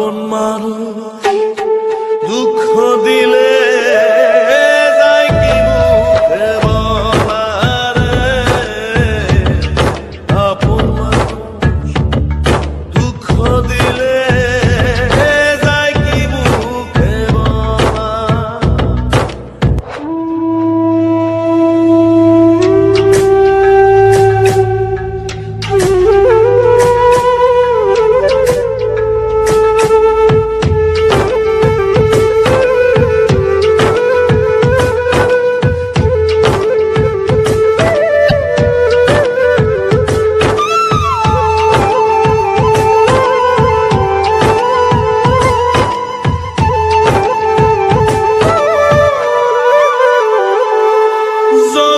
আপন মানুষ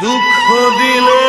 দুঃখ দিলে